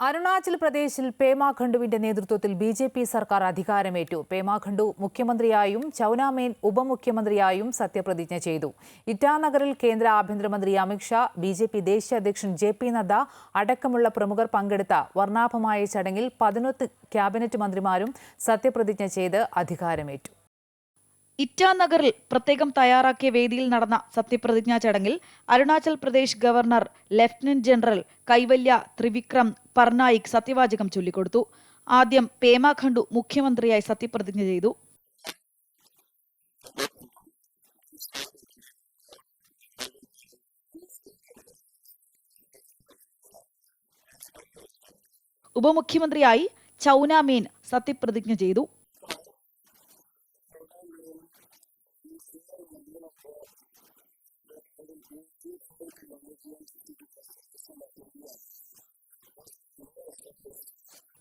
അരുണാചൽ പ്രദേശിൽ പേമാഖണ്ഡുവിന്റെ നേതൃത്വത്തിൽ B J P സർക്കാർ അധികാരമേറ്റു. പേമാഖണ്ഡു മുഖ്യമന്ത്രിയായും ചൌനാമേൻ ഉപമുഖ്യമന്ത്രിയായും സത്യപ്രതിജ്ഞ ചെയ്തു. ഇറ്റാനഗറിൽ കേന്ദ്ര ആഭ്യന്തരമന്ത്രി അമിത്ഷാ ബി ജെ പി ദേശീയ അധ്യക്ഷൻ ജെ പി നദ്ദ അടക്കമുള്ള പ്രമുഖർ പങ്കെടുത്ത വർണാഭമായ ചടങ്ങിൽ പതിനൊന്ന് ക്യാബിനറ്റ് മന്ത്രിമാരും സത്യപ്രതിജ്ഞ ചെയ്ത് അധികാരമേറ്റു. ഇറ്റാനഗറിൽ പ്രത്യേകം തയ്യാറാക്കിയ വേദിയിൽ നടന്ന സത്യപ്രതിജ്ഞാ ചടങ്ങിൽ Arunachal Pradesh governor lieutenant general Kaivalya Trivikram Parnaik സത്യവാചകം ചൊല്ലിക്കൊടുത്തു. ആദ്യം പേമാഖണ്ഡു മുഖ്യമന്ത്രിയായി സത്യപ്രതിജ്ഞ ചെയ്തു. ഉപമുഖ്യമന്ത്രിയായി ചൗനാമീൻ സത്യപ്രതിജ്ഞ ചെയ്തു.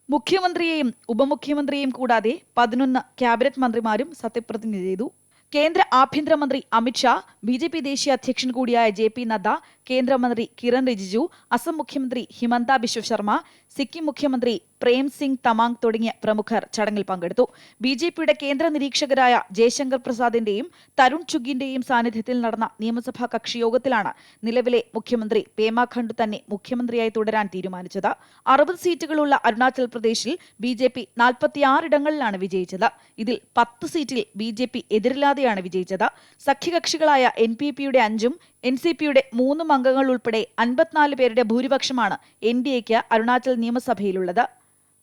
മുഖ്യമന്ത്രിയെയും ഉപമുഖ്യമന്ത്രിയെയും കൂടാതെ പതിനൊന്ന് ക്യാബിനറ്റ് മന്ത്രിമാരും സത്യപ്രതിജ്ഞ ചെയ്തു. കേന്ദ്ര ആഭ്യന്തരമന്ത്രി അമിത്ഷാ ബി ജെ പി ദേശീയ അധ്യക്ഷൻ കൂടിയായ ജെ പി നദ്ദ കേന്ദ്രമന്ത്രി കിരൺ റിജിജു അസം മുഖ്യമന്ത്രി ഹിമന്ത ബിശ്വ ശർമ്മ സിക്കിം മുഖ്യമന്ത്രി പ്രേം സിംഗ് തമാങ് തുടങ്ങിയ പ്രമുഖർ ചടങ്ങിൽ പങ്കെടുത്തു. ബി ജെ പിയുടെ കേന്ദ്ര നിരീക്ഷകരായ ജയശങ്കർ പ്രസാദിന്റെയും തരുൺ ചുഗിന്റെയും സാന്നിധ്യത്തിൽ നടന്ന നിയമസഭാ കക്ഷിയോഗത്തിലാണ് നിലവിലെ മുഖ്യമന്ത്രി പേമ ഖണ്ഡു തന്നെ മുഖ്യമന്ത്രിയായി തുടരാൻ തീരുമാനിച്ചത്. അറുപത് സീറ്റുകളുള്ള അരുണാചൽ പ്രദേശിൽ ബി ജെ പി നാൽപ്പത്തിയാറിടങ്ങളിലാണ് വിജയിച്ചത്. ഇതിൽ പത്ത് സീറ്റിൽ ബി ജെ പി എതിരില്ലാതെയാണ് വിജയിച്ചത്. സഖ്യകക്ഷികളായ എൻ പി പിയുടെ അഞ്ചും എൻ സി പിയുടെ മൂന്നും അംഗങ്ങൾ ഉൾപ്പെടെ അൻപത്തിനാല് പേരുടെ ഭൂരിപക്ഷമാണ് എൻ ഡി എക്ക് അരുണാചൽ നിയമസഭയിലുള്ളത്.